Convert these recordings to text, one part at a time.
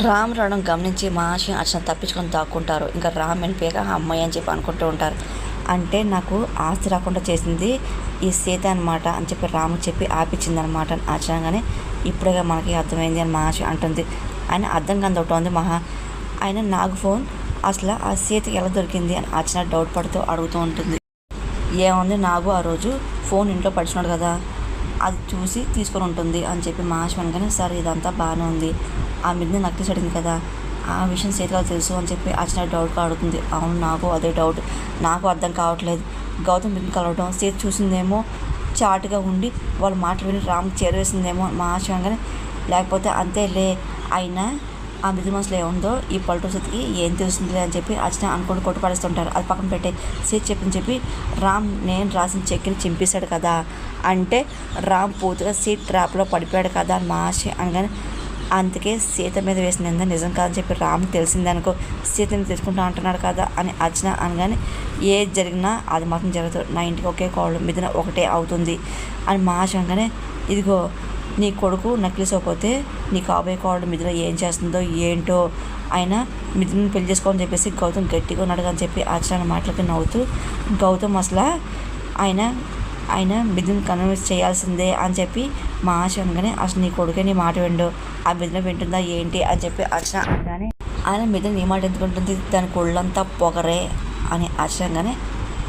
రామ్ రావడం గమనించి మహర్షి అర్చన తప్పించుకొని దాక్కుంటారు. ఇంకా రామ్ వెళ్ళిపోయాక అమ్మాయి అని చెప్పి అనుకుంటూ ఉంటారు. అంటే నాకు ఆస్తి రాకుండా చేసింది ఈ సీత అనమాట అని చెప్పి రాము చెప్పి ఆపించింది అనమాట అర్చనగానే ఇప్పుడే మనకి అర్థమైంది అని మహర్షి అంటుంది. ఆయన అర్థం కాని ఉంది మహా. ఆయన నాకు ఫోన్ అసలు ఆ సీతకి ఎలా దొరికింది అని అర్చన డౌట్ పడుతూ అడుగుతూ ఉంటుంది. ఏముంది నాకు ఆ రోజు ఫోన్ ఇంట్లో పడిచినాడు కదా. అది చూసి తీసుకొని ఉంటుంది అని చెప్పి మహాశి అనగానే సరే ఇదంతా బాగానే ఉంది. ఆ మీద నక్కి అడిగింది కదా. ఆ విషయం సీతగా తెలుసు అని చెప్పి అర్చన డౌట్గా అడుగుతుంది. అవును నాకు అదే డౌట్ నాకు అర్థం కావట్లేదు. గౌతమ్ బిడ్డని కలవడం సీత చూసిందేమో చాటుగా ఉండి వాళ్ళ మాటలు విని రామ్ చేరవేసిందేమో మహాశి అనగానే లేకపోతే అంతేలే అయినా ఆ మిది మనసులో ఏముందో ఈ పల్లెటూరు సీతకి ఏం తెలుస్తుంది అని చెప్పి అచ్చిన అనుకుంటూ కొట్టుపడేస్తుంటారు. అది పక్కన పెట్టే సీట్ చెప్పని చెప్పి రామ్ నేను రాసిన చెక్కిని చింపేశాడు కదా. అంటే రామ్ పూర్తిగా సీట్ ట్రాప్లో పడిపోయాడు కదా అని మాషి అనగానే అందుకే సీత మీద వేసిన నింద నిజం కాదని చెప్పి రామ్ తెలిసిందనుకో సీతని తెచ్చుకుంటా అంటున్నాడు కదా అని అర్చన అనగానే ఏది జరిగినా అది మాత్రం జరుగుతుంది నా ఇంటికి ఒకే కోళ్ళు మిదిన ఒకటే అవుతుంది అని మాష అనగానే ఇదిగో నీ కొడుకు నక్లీస్ అయిపోతే నీ కాబోయే కోడలు మిథున ఏం చేస్తుందో ఏంటో ఆయన మిథున పెళ్ళి చేసుకోమని చెప్పేసి గౌతమ్ గట్టిగా ఉన్నాడు అని చెప్పి ఆచరణ మాటలకి నవ్వుతూ గౌతమ్ అసలు ఆయన ఆయన మిథున్ కన్విన్స్ చేయాల్సిందే అని చెప్పి మా ఆశ అనగానే అసలు నీ కొడుకే నీ మాట విండు. ఆ మిథున వింటుందా ఏంటి? అని చెప్పి అర్చన అనగానే ఆయన మిథున నీ మాట ఎందుకుంటుంది దాని కొళ్ళంతా పొగరే అని అర్చనగానే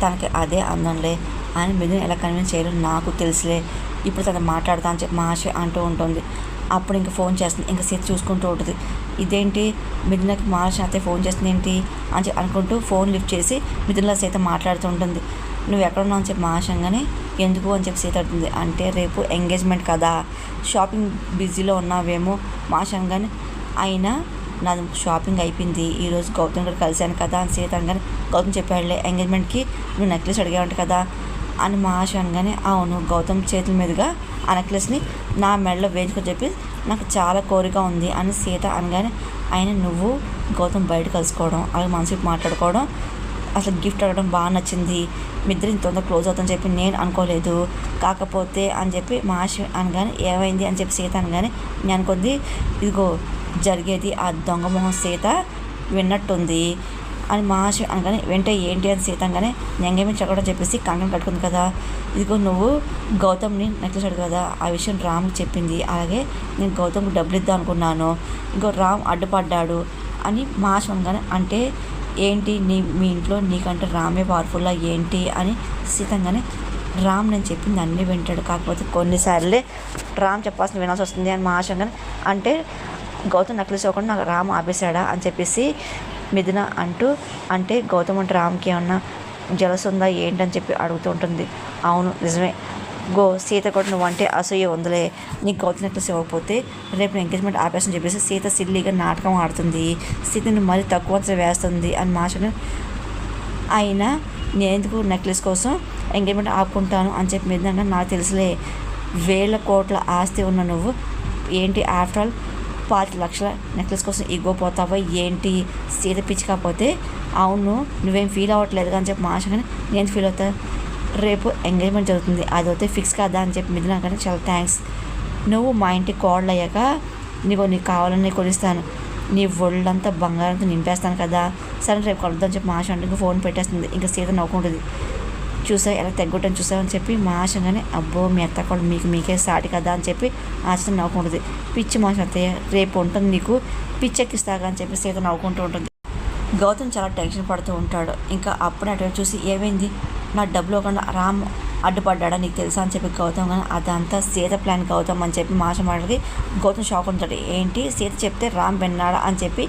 తనకి అదే అందంలే. ఆయన మిథున్ ఎలా కన్విన్స్ చేయాలో నాకు తెలుసులే. ఇప్పుడు తను మాట్లాడతా అని చెప్పి మా అంటూ ఉంటుంది. అప్పుడు ఇంకా ఫోన్ చేస్తుంది. ఇంకా సీత చూసుకుంటూ ఉంటుంది. ఇదేంటి? మిథునకి మహారాష్ట్ర అయితే ఫోన్ చేస్తుంది ఏంటి? అని చెప్పి అనుకుంటూ ఫోన్ లిఫ్ట్ చేసి మిథునలో సీత మాట్లాడుతూ ఉంటుంది. నువ్వు ఎక్కడున్నావు అని చెప్పి మహాశంగానే ఎందుకు? అని చెప్పి సీత అడుగుతుంది అంటే రేపు ఎంగేజ్మెంట్ కదా. షాపింగ్ బిజీలో ఉన్నావేమో? మహాశంగానే అయినా నాది షాపింగ్ అయిపోయింది. ఈరోజు గౌతమ్ గారు కలిశాను కదా అని సీత అనగానే గౌతమ్ చెప్పాడులే ఎంగేజ్మెంట్కి నువ్వు నెక్లెస్ అడిగావంట కదా. అని మా ఆశ అనగానే అవును గౌతమ్ చేతుల మీదుగా ఆ నెక్లెస్ని నా మెడలో వేయించుకొని చెప్పి నాకు చాలా కోరిక ఉంది అని సీత అనగానే ఆయన నువ్వు గౌతమ్ బయట కలుసుకోవడం అలాగే మనసుకి మాట్లాడుకోవడం అసలు గిఫ్ట్ అడగడం బాగా నచ్చింది. మీ ఇంత తొందర క్లోజ్ అవుతుందని చెప్పి నేను అనుకోలేదు. కాకపోతే అని చెప్పి మా ఆశ అనగానే ఏమైంది? అని చెప్పి సీత అనగానే నేను అనుకుంది ఇదిగో జరిగేది ఆ దొంగ మొహం సీత విన్నట్టుంది. అని మహాశి అనగానే వెంట ఏంటి అని సీతంగానే అనగానే ఎంగేమెంట్ చెప్పేసి కంకణం కట్టుకుంది కదా. ఇదిగో నువ్వు గౌతమ్ని నెక్లెస్ కదా. ఆ విషయం రామ్కి చెప్పింది. అలాగే నేను గౌతమ్కి డబ్బులు ఇద్దాం అనుకున్నాను. ఇంకో రామ్ అడ్డుపడ్డాడు అని మహాశి అనగానే అంటే ఏంటి? నీ మీ ఇంట్లో నీకంటే రామే పవర్ఫుల్లా ఏంటి? అని సీతంగానే రామ్ నేను చెప్పింది అన్నీ వింటాడు. కాకపోతే కొన్నిసార్లే రామ్ చెప్పాల్సిన వినాల్సి వస్తుంది అని మహాశంగానే అంటే గౌతమ్ నక్లెస్ ఇవ్వకుండా నాకు రామ్ ఆపేశాడా? అని చెప్పేసి మిథున అంటూ అంటే గౌతమ్ అంటే రామ్కి ఏమన్నా జలసుందా ఉందా ఏంటని చెప్పి అడుగుతూ ఉంటుంది. అవును నిజమే. గో సీత కూడా నువ్వు అంటే అసూయ ఉందిలే. నీకు గౌతమ్ నెక్లెస్ ఇవ్వకపోతే రేపు ఎంగేజ్మెంట్ ఆపేసని చెప్పేసి సీత సిల్లీగా నాటకం ఆడుతుంది. సీతను మరీ తక్కువ వేస్తుంది అని మాషను అయినా నేను ఎందుకు నెక్లెస్ కోసం ఎంగేజ్మెంట్ ఆపుకుంటాను అని చెప్పి మీద నాకు తెలుసులే. వేల కోట్ల ఆస్తి ఉన్న నువ్వు ఏంటి ఆఫ్టర్ ఆల్ పాతి లక్షల నెక్లెస్ కోసం ఇగో పోతావా? ఏంటి? సీత పిచ్చి అవును నువ్వేం ఫీల్ అవ్వట్లేదు కానీ చెప్పి మాష కానీ నేను ఫీల్ అవుతా. రేపు ఎంగేజ్మెంట్ జరుగుతుంది. అది అయితే ఫిక్స్ కాదా అని చెప్పి మీద కానీ చాలా థ్యాంక్స్ నువ్వు మా ఇంటికి కోడలు అయ్యాక నీకు నీకు కావాలని కొలుస్తాను నీ ఒళ్ళంతా బంగారంతో నింపేస్తాను కదా. సరే రేపు కలుద్దాం చెప్పి మా అంటే ఇంకా ఫోన్ పెట్టేస్తుంది. ఇంకా సీత నవ్వుకుంటుంది. చూసా ఎలా తెగ్గొట్టని చూసావని చెప్పి మా ఆశగానే అబ్బో మీ అత్త కూడా మీకు మీకే సాటి కదా అని చెప్పి ఆశ నవ్వుకుంటుంది. పిచ్చి మా అత్తయ్య రేపు ఉంటుంది నీకు పిచ్చెక్కిస్తాగా అని చెప్పి సీత నవ్వుకుంటూ ఉంటుంది. గౌతమ్ చాలా టెన్షన్ పడుతూ ఉంటాడు. ఇంకా అప్పుడే అటు చూసి ఏమైంది? నా డబ్బులో కన్నా రామ్ అడ్డుపడ్డాడా నీకు తెలుసా అని చెప్పి గౌతమ్ కానీ అదంతా సీత ప్లాన్ గౌతమ్ అని చెప్పి మాష మాటలకి గౌతమ్ షాక్ ఉంటాడు ఏంటి? సీత చెప్తే రామ్ విన్నాడా అని చెప్పి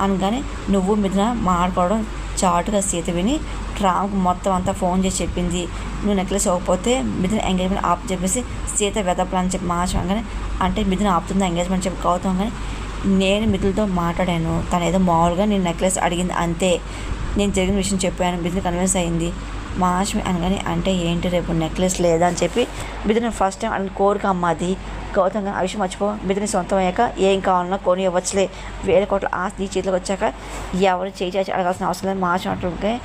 అనగానే నువ్వు మిథున మాట్లాడుకోవడం చాటుగా సీత విని రామ్కి మొత్తం అంతా ఫోన్ చేసి చెప్పింది. నువ్వు నెక్లెస్ ఇవ్వకపోతే మిథున ఎంగేజ్మెంట్ ఆప్ చెప్పేసి సీత వెదపలని చెప్పి మాష అంటే మిథున ఆపుతుంది ఎంగేజ్మెంట్ చెప్పి గౌతమ్ కానీ నేను మిథులతో మాట్లాడాను. తను ఏదో మామూలుగా నేను నెక్లెస్ అడిగింది అంతే. నేను జరిగిన విషయం చెప్పాను. మిథున కన్విన్స్ అయింది. మా అనగానే అంటే ఏంటి రేపు నెక్లెస్ లేదా అని చెప్పి మిథున ఫస్ట్ టైం అని కోరిక అమ్మాది. గౌతమ్ గారు ఆ విషయం మర్చిపో మిథున సొంతం అయ్యాక ఏం కావాలన్నా కొని ఇవ్వచ్చులే. వేల కోట్ల ఆస్తి నీ చేతిలోకి వచ్చాక ఎవరు చేయి చేసి అడగాల్సిన అవసరం లేదు. మా అంటే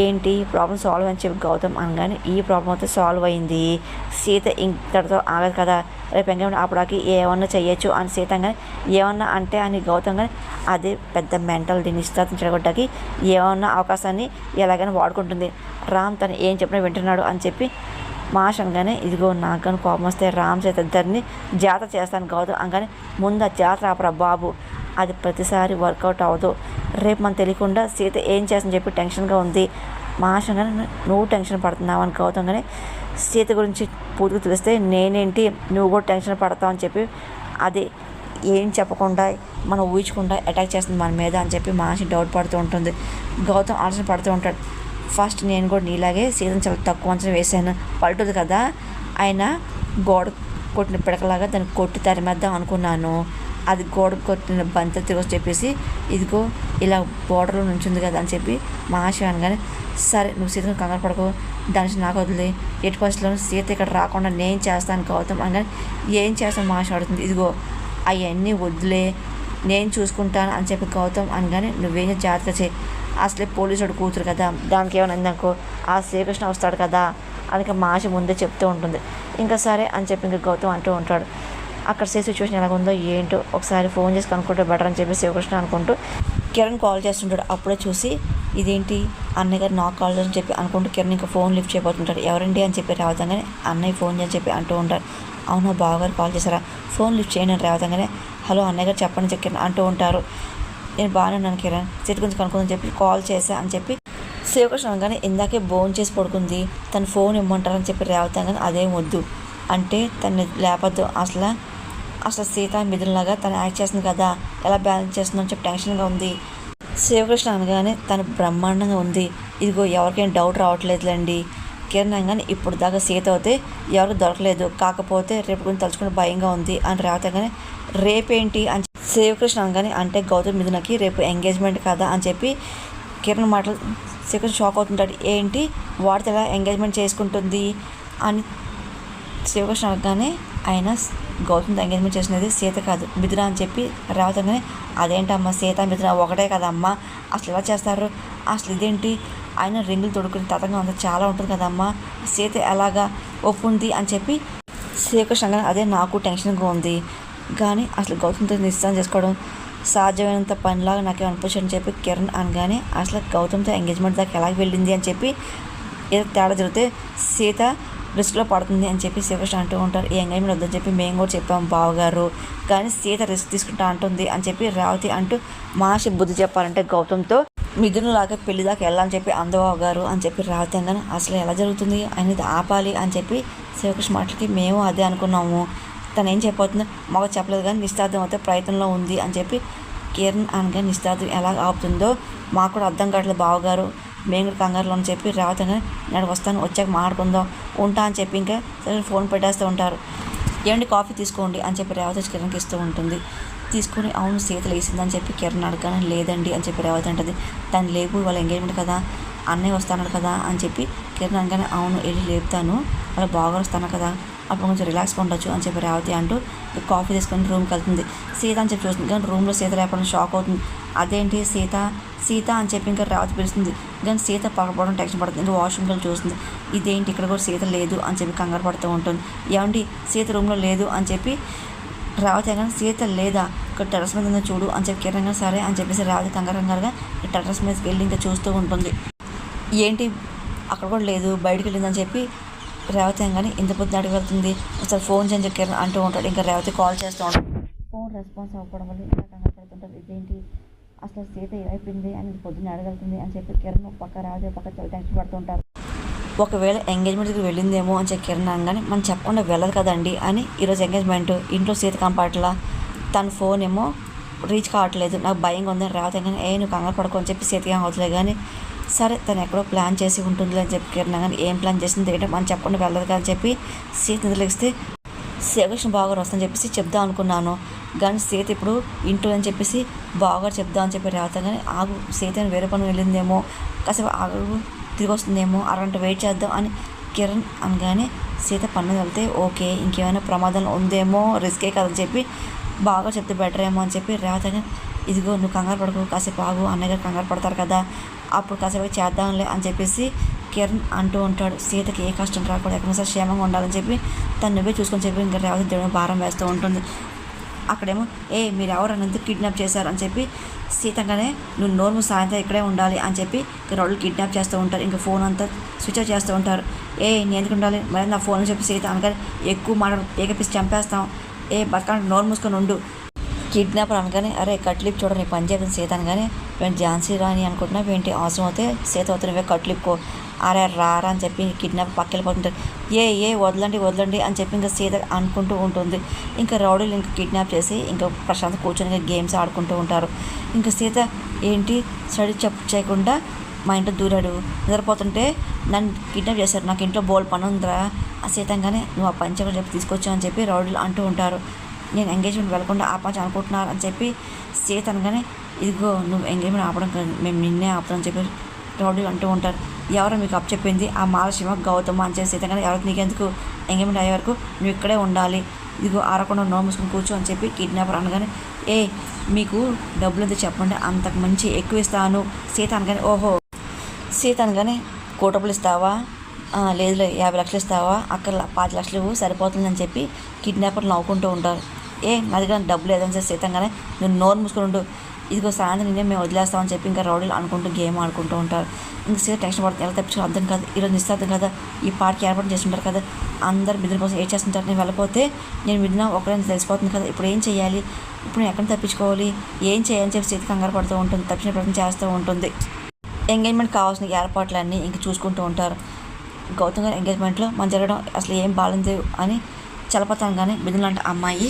ఏంటి ప్రాబ్లం సాల్వ్ అని చెప్పి గౌతమ్ అనగానే ఈ ప్రాబ్లం అయితే సాల్వ్ అయింది. సీత ఇంతటితో ఆగదు కదా. రేపు ఎంగేజ్మెంట్ అప్పటికి ఏమన్నా చేయొచ్చు అని సీత కానీ ఏమన్నా అంటే అని గౌతమ్ కానీ అదే పెద్ద మెంటల్ దీన్ని నిశ్చితార్థం చెడగొట్టకి ఏమన్నా అవకాశాన్ని ఎలాగైనా వాడుకుంటుంది. రామ్ తను ఏం చెప్పినా వింటున్నాడు అని చెప్పి మాష్ అనగానే ఇదిగో నాకు కానీ కోపం వస్తే రామ్ చేత ఇద్దరిని జాతర చేస్తాను గౌతమ్ అనగానే ముందు ఆ జాతర ఆపరా బాబు. అది ప్రతిసారి వర్కౌట్ అవ్వదు. రేపు మనం తెలియకుండా సీత ఏం చేస్తుందని చెప్పి టెన్షన్గా ఉంది. మాష్ నువ్వు టెన్షన్ పడుతున్నావు అని గౌతమ్ కానీ సీత గురించి పూర్తిగా తెలిస్తే నేనేంటి నువ్వు కూడా టెన్షన్ పడతావు అని చెప్పి అది ఏం చెప్పకుండా మనం ఊహించకుండా అటాక్ చేస్తుంది మన మీద అని చెప్పి మానసి డౌట్ పడుతూ ఉంటుంది. గౌతమ్ ఆలోచన పడుతూ ఉంటాడు ఫస్ట్ నేను కూడా నీలాగే సీజన్ చాలా తక్కువ అంచనా వేసాను. పల్టుంది కదా. ఆయన గోడ కొట్టిన పిడకలాగా దాన్ని కొట్టి తరిమేద్దాం అనుకున్నాను. అది గోడ కొట్టిన బంత తిరిగి చెప్పేసి ఇదిగో ఇలా బోర్డర్లో నుంచింది కదా అని చెప్పి మహాశివ అనగానే సరే నువ్వు సీతను కంగారు పడకు దాని నాకు వదిలే ఎటు పరిస్థితుల్లో సీత ఇక్కడ రాకుండా నేను చేస్తాను గౌతమ్ అనగానే ఏం చేస్తాను మహాశివ అడుగుతుంది ఇదిగో అవన్నీ వదిలే నేను చూసుకుంటాను అని చెప్పి గౌతమ్ అనగానే నువ్వేం జాగ్రత్త చేయి. అసలే పోలీసుడు కూతురు కదా దానికి ఏమైనా అయిందనుకో ఆ శ్రీకృష్ణ వస్తాడు కదా అని ఇంకా మాషి ముందే చెప్తూ ఉంటుంది. ఇంకా సరే అని చెప్పి ఇంకా గౌతమ్ అంటూ ఉంటాడు. అక్కడ సే సిచ్యువేషన్ ఎలాగుందో ఏంటో ఒకసారి ఫోన్ చేసి కనుక్కుంటే బెటర్ అని చెప్పి శివకృష్ణ అనుకుంటూ కిరణ్ కాల్ చేస్తుంటాడు. అప్పుడే చూసి ఇదేంటి అన్నయ్య గారు నాకు కాల్ అని చెప్పి అనుకుంటూ కిరణ్ ఇంకా ఫోన్ లిఫ్ట్ చేయబోతుంటాడు. ఎవరండి అని చెప్పి రావతంగానే అన్నయ్య ఫోన్ చేయని చెప్పి అంటూ ఉంటారు అవునా బావగారు కాల్ చేశారా? ఫోన్ లిఫ్ట్ చేయండి అని రావతంగానే హలో అన్నయ్య గారు చెప్పండి చెప్పి అంటూ ఉంటారు. నేను బాగానే ఉన్నాను కిరణ్. సీట్ గురించి కనుక్కుందని చెప్పి కాల్ చేశా అని చెప్పి శివకృష్ణ అనగానే ఇందాకే బోన్ చేసి పడుకుంది. తను ఫోన్ ఇమ్మంటారని చెప్పి రేవతాం కానీ అదేం వద్దు. అంటే తను లేపద్దు. అసలు అసలు సీత మిథునలాగా తను యాక్ట్ చేస్తుంది కదా? ఎలా బ్యాలెన్స్ చేస్తుందని చెప్పి టెన్షన్గా ఉంది. శివకృష్ణ అనగానే తను బ్రహ్మాండంగా ఉంది. ఇదిగో ఎవరికైనా డౌట్ రావట్లేదులేండి. కిరణ్ అనగానే ఇప్పుడు దాకా సీత అయితే ఎవరికి దొరకలేదు. కాకపోతే రేపు గురించి తలుచుకుని భయంగా ఉంది అని రావతంగానే రేపేంటి? అని శివకృష్ణ అనగానే అంటే గౌతమ్ మిథునకి రేపు ఎంగేజ్మెంట్ కదా? అని చెప్పి కిరణ్ మాటలు శివకృష్ణ షాక్ అవుతుంటాడు. ఏంటి? వాడితో ఎలా ఎంగేజ్మెంట్ చేసుకుంటుంది? అని శివకృష్ణ అనగానే ఆయన గౌతమ్ ఎంగేజ్మెంట్ చేసినది? సీత కాదు. మిథున అని చెప్పి రావతంగానే అదేంటమ్మా సీత మిథున ఒకటే కదమ్మా? అసలు ఎలా చేస్తారు? అసలు ఇదేంటి? ఆయన రింగులు తొడుకుని తతంగం అంతా చాలా ఉంటుంది కదమ్మా. సీత ఎలాగా ఒప్పుంది అని చెప్పి శ్రీకృష్ణ అదే నాకు టెన్షన్గా ఉంది. కానీ అసలు గౌతమ్తో నిశ్చయం చేసుకోవడం సాధ్యమైనంత పనిలాగా నాకు అనిపించని చెప్పి కిరణ్ అనగానే అసలు గౌతమ్తో ఎంగేజ్మెంట్ దాకా ఎలా వెళ్ళింది అని చెప్పి ఏదో తేడా జరిగితే సీత రిస్క్లో పడుతుంది అని చెప్పి శివకృష్ణ అంటూ ఉంటారు. ఈ ఎంగేజ్మెంట్ వద్దని చెప్పి మేము కూడా చెప్పాం బావగారు. కానీ సీత రిస్క్ తీసుకుంటా అంటుంది అని చెప్పి రావతి అంటూ మహర్షి బుద్ధి చెప్పాలంటే గౌతమ్తో మిథునులాగా పెళ్ళి దాకా వెళ్ళాలని చెప్పి అందబాబు గారు అని చెప్పి రావతి అనగానే అసలు ఎలా జరుగుతుంది? అనేది ఆపాలి అని చెప్పి శివకృష్ణ మాటలకి మేము అదే అనుకున్నాము. తను ఏం చెప్పబోతుందో మాకు చెప్పలేదు కానీ నిశ్చార్థం అయితే ప్రయత్నంలో ఉంది అని చెప్పి కిరణ్ అనగా నిశ్చార్థం ఎలా ఆపుతుందో మాకు కూడా అర్థం కావట్లేదు బావగారు. మేము కూడా కంగారులో అని చెప్పి రావతంగా నేను వస్తాను వచ్చాక మాట్లాడుకుందాం ఉంటా అని చెప్పి ఇంకా సరే ఫోన్ పెట్టేస్తూ ఉంటారు. ఏమండి కాఫీ తీసుకోండి అని చెప్పి రేవతి కిరణ్కి ఇస్తూ ఉంటుంది. తీసుకొని అవును సీత లేసిందని చెప్పి కిరణ్ అడగాను లేదండి అని చెప్పి రేవతి అంటుంది. తను లేపు వాళ్ళ ఎంగేజ్మెంట్ కదా అన్నయ్య వస్తాను కదా అని చెప్పి కిరణ్ అనగానే అవును వెళ్ళి లేపుతాను వాళ్ళ బాగా వస్తాను కదా అప్పుడు కొంచెం రిలాక్స్గా ఉండొచ్చు అని చెప్పి రేవతి అంటూ కాఫీ తీసుకొని రూమ్కి వెళ్తుంది. సీత అని చెప్పి చూస్తుంది. కానీ రూమ్లో సీత లేకపోవడం షాక్ అవుతుంది. అదేంటి సీత? సీత అని చెప్పి ఇంకా రేవతి పిలుస్తుంది. కానీ సీత పడకపోవడం టెన్షన్ పడుతుంది. ఇంకా వాష్రూమ్కి వెళ్ళి చూస్తుంది ఇదేంటి ఇక్కడ కూడా సీత లేదు అని చెప్పి కంగారు పడుతూ ఉంటుంది. ఏమండి? సీత రూమ్లో లేదు అని చెప్పి రావతి కానీ సీత లేదా? ఇక్కడ టెరస్ మీద ఉందో చూడు అని చెప్పి కిరణ్ సరే అని చెప్పేసి రావతి కంగారు కంగారుగా టెరస్ మీదకి వెళ్ళి ఇంకా చూస్తూ ఉంటుంది. ఏంటి? అక్కడ కూడా లేదు. బయటికి వెళ్ళిందని చెప్పి రేవతి కానీ ఇంత పొద్దున అడిగి వెళ్తుంది. ఒకసారి ఫోన్ చేయని చెప్పి కిరణ్ అంటూ ఉంటాడు. ఇంకా రేవతి కాల్ చేస్తూ ఉంటాడు. ఫోన్ రెస్పాన్స్ అవ్వడం వల్ల ఇంకా కంగారు పడుతుంటారు. ఇదేంటి? అసలు సీత ఏమైపోయింది అని పొద్దున్న అడగలుగుతుంది అని చెప్పి కిరణ్ ఒక పక్క రావతి ఒక పక్క చాలా టెన్షన్ పడుతుంటారు. ఒకవేళ ఎంగేజ్మెంట్కి వెళ్ళిందేమో అని చెప్పి కిరణ్ అనగానే మనం చెప్పకుండా వెళ్ళదు కదండి అని ఈరోజు ఎంగేజ్మెంట్ ఇంట్లో సీత కంపాట్లా తన ఫోన్ ఏమో రీచ్ కావట్లేదు. నాకు భయంగా ఉందని రావద్దని ఏ నువ్వు కంగారు పడుకో అని చెప్పి సీతగా అవుతులే కానీ సరే తను ఎక్కడో ప్లాన్ చేసి ఉంటుంది అని చెప్పి కిరణ్ కానీ ఏం ప్లాన్ చేసింది ఏంటో మనం చెప్పకుండా వెళ్ళదు కానీ అని చెప్పి సీత నిద్రలేస్తే శ్రీకృష్ణ బాగా వస్తుందని చెప్పేసి చెప్దాం అనుకున్నాను. కానీ సీత ఇప్పుడు ఇంట్లో అని చెప్పేసి బాగా చెప్దాం అని చెప్పి రావుతాం కానీ ఆగు సీత వేరే పని వెళ్ళిందేమో కాసేపు ఆగు తిరిగి వస్తుందేమో అరగంట వెయిట్ చేద్దాం అని కిరణ్ అనగానే సీత పన్ను వెళ్తే ఓకే ఇంకేమైనా ప్రమాదం ఉందేమో రిస్కే కదని చెప్పి బాగా చెప్తే బెటర్ ఏమో అని చెప్పి రావుతాం ఇదిగో నువ్వు కంగారు పడకు కాసేపు ఆగు అన్నయ్య గారు కంగారు పడతారు కదా అప్పుడు కాసేపు చేద్దాంలే అని చెప్పేసి కిరణ్ అంటూ ఉంటాడు. సీతకి ఏ కష్టం రాకూడదు ఎక్కడ క్షేమంగా ఉండాలని చెప్పి తను నువ్వే చూసుకొని చెప్పి ఇంకా రేవతి దేవుడు భారం వేస్తూ ఉంటుంది. అక్కడేమో ఏ మీరు ఎవరు ఎందుకు కిడ్నాప్ చేశారు? అని చెప్పి సీతంగానే నువ్వు నోర్ము సాయంత్రం ఇక్కడే ఉండాలి అని చెప్పి రోడ్లు కిడ్నాప్ చేస్తూ ఉంటారు. ఇంకా ఫోన్ అంతా స్విచ్ ఆఫ్ చేస్తూ ఉంటారు. ఏ నేను ఎందుకు ఉండాలి? మరి నా ఫోన్ చెప్పి సీత అనగానే ఎక్కువ మాట ఏకపిసి చంపేస్తాం. ఏ బతకానికి నోరు మూసుకొని ఉండు. కిడ్నాపర్ అనగానే అరే కట్లిప్ చూడని పని చేయాలని సీత అనగానే వీళ్ళు ఝాన్సీ రాణి అనుకుంటున్నా? ఏంటి అవసరం అయితే సీత అవుతున్నవే కట్లిప్కో అరే రారా అని చెప్పి కిడ్నాప్ పక్కెళ్ళిపోతుంటారు ఏ ఏ వదలండి వదలండి అని చెప్పి ఇంకా సీత అనుకుంటూ ఉంటుంది. ఇంకా రౌడీలు ఇంకా కిడ్నాప్ చేసి ఇంకా ప్రశాంత్ కూర్చొని ఇంకా గేమ్స్ ఆడుకుంటూ ఉంటారు. ఇంకా సీత ఏంటి స్టడీ చెప్పు చేయకుండా మా ఇంట్లో దూరాడు. నిద్రపోతుంటే నన్ను కిడ్నాప్ చేశారు. నాకు ఇంట్లో బోల్ పని ఉందిరా ఆ సీతంగానే నువ్వు ఆ పంచ చెప్పి తీసుకొచ్చావు అని చెప్పి రౌడీలు అంటూ ఉంటారు. నేను ఎంగేజ్మెంట్ వెళ్ళకుండా ఆపచ్చు అనుకుంటున్నారు అని చెప్పి సీత అనగానే ఇదిగో నువ్వు ఎంగేజ్మెంట్ ఆపడం మేము నిన్నే ఆపుతాం అని చెప్పి రౌడీ అంటూ ఉంటారు. ఎవరో మీకు అప్ చెప్పింది? ఆ మాలశివ గౌతమ అని చెప్పి సీత కానీ ఎవరికి నీకెందుకు ఎంగేజ్మెంట్ అయ్యే వరకు నువ్వు ఇక్కడే ఉండాలి. ఇదిగో ఆరకుండా నో మూసుకుని కూర్చో అని చెప్పి కిడ్నాపర్ అనగానే ఏ మీకు డబ్బులు ఎంత చెప్పండి? అంతకు మంచి ఎక్కువ ఇస్తాను సీత అనగానే ఓహో. సీత అనగానే కోటపులు ఇస్తావా? లేదు లేదులే యాభై లక్షలు ఇస్తావా? అక్కడ పాతి లక్షలు సరిపోతుందని చెప్పి కిడ్నాపర్లు నవ్వుకుంటూ ఉంటారు. ఏ నా దగ్గర డబ్బులు లేదని చెప్పి సీతంగానే. నువ్వు నోరు మూసుకుని ఉండు. ఇదిగో సాయంత్రం నిన్నే మేము వదిలేస్తామని చెప్పి ఇంకా రౌడీలు అనుకుంటూ గేమ్ ఆడుకుంటూ ఉంటారు. ఇంకా సీత టెన్షన్ పడుతుంది. ఎలా తప్పించుకో అర్థం కాదు. ఈరోజు నిశ్చార్థం కదా. ఈ పాటకి ఏర్పాటు చేస్తుంటారు కదా. అందరు మిదిన కోసం ఏం చేస్తుంటారు? నేను వెళ్ళిపోతే నేను మిదిన ఒకరైనా తెలిసిపోతుంది కదా. ఇప్పుడు ఏం చేయాలి? ఇప్పుడు నేను ఎక్కడ తప్పించుకోవాలి? ఏం చేయాలని చెప్పి సీత కంగారు పడుతూ ఉంటుంది. తప్పించిన ప్రయత్నం చేస్తూ ఉంటుంది. ఎంగేజ్మెంట్ కావాల్సిన ఏర్పాట్లన్నీ ఇంక చూసుకుంటూ ఉంటారు. గౌతమ్ గారి ఎంగేజ్మెంట్లో మనం జరగడం అసలు ఏం బాగాలేదు అని చలపతంగానే బిందు లాంటి అమ్మాయి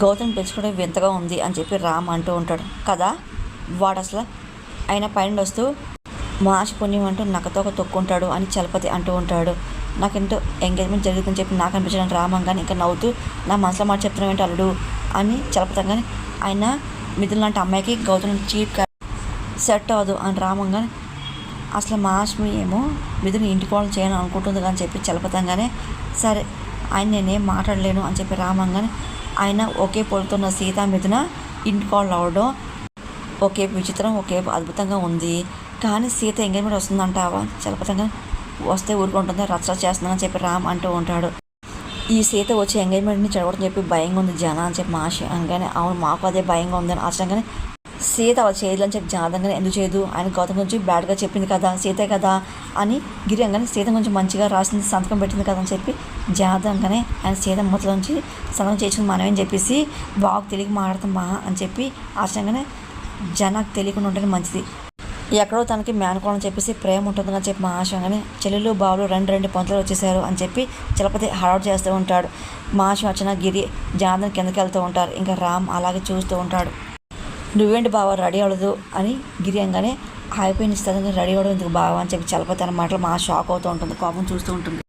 గౌతమ్ పెంచుకోవడం వింతగా ఉంది అని చెప్పి రామ్ అంటూ ఉంటాడు. కదా? వాడు అసలు ఆయన పైన వస్తూ మహర్షి పుణ్యం అంటూ నక్కతో తొక్కుంటాడు అని చలపతి అంటూ ఉంటాడు. నాకెంతో ఎంగేజ్మెంట్ జరుగుతుందని చెప్పి నాకు అనిపించడం రామంగానే ఇంకా నవ్వుతూ నా మనసులో మాట చెప్తున్నావు ఏంటి అల్లుడు? అని చలపతంగానే ఆయన మిథున్ లాంటి అమ్మాయికి గౌతమ్ చీప్ సెట్ అవ్వదు అని రామంగానే అసలు మాష్మి ఏమో మిథుని ఇంటికి వాళ్ళు చేయను అనుకుంటుంది అని చెప్పి చలపతంగానే సరే ఆయన నేనేం మాట్లాడలేను అని చెప్పి రామంగానే ఆయన ఒకే పొలుతున్న సీత మిథున ఇంటి వాళ్ళు అవడం ఒకే విచిత్రం ఒకే అద్భుతంగా ఉంది. కానీ సీత ఎంగేజ్మెంట్ వస్తుందంటావా? చలపతంగా వస్తే ఊరుకుంటుందా రచ్చ చేస్తుందని చెప్పి రామ్ అంటూ ఉంటాడు. ఈ సీత వచ్చి ఎంగేజ్మెంట్ని చెడగొట్టని చెప్పి భయంగా ఉంది జన అని చెప్పి మాష అనగానే అవును మాకు అదే భయంగా ఉందని ఆశ్చర్యంగానే సీత వాళ్ళు చేయదని చెప్పి జాతంగానే ఎందుకు చేయదు? ఆయన గౌతమ్ గురించి బ్యాడ్గా చెప్పింది కదా సీతే కదా అని గిరియంగానే సీత గురించి మంచిగా రాసింది సంతకం పెట్టింది కదా అని చెప్పి జాతంగానే ఆయన సీత మూతలోంచి సంతకం చేసుకుని మనమేం చెప్పేసి బాగు తెలియక మాట్లాడతాం మా అని చెప్పి ఆశ్చర్యంగానే జనాకు తెలియకుండా ఉంటేనే మంచిది. ఎక్కడో తనకి మేనకోణం చెప్పేసి ప్రేమ ఉంటుందని చెప్పి మా ఆశంగానే చెల్లెలు బావులు రెండు రెండు పంతులు వచ్చేసారు అని చెప్పి చలపతి హడావుడ్ చేస్తూ ఉంటాడు. మా ఆశ వచ్చిన గిరి జనార్దన్ కిందకి వెళ్తూ ఉంటారు. ఇంకా రామ్ అలాగే చూస్తూ ఉంటాడు. నువ్వేంటి బావ రెడీ అవ్వదు అని గిరియంగానే ఆగిపోయిన ఇస్తాను రెడీ అవ్వడం ఎందుకు బావ? అని చెప్పి చలపతి అన్నమాట మా షాక్ అవుతూ ఉంటుంది కోపం చూస్తూ ఉంటుంది.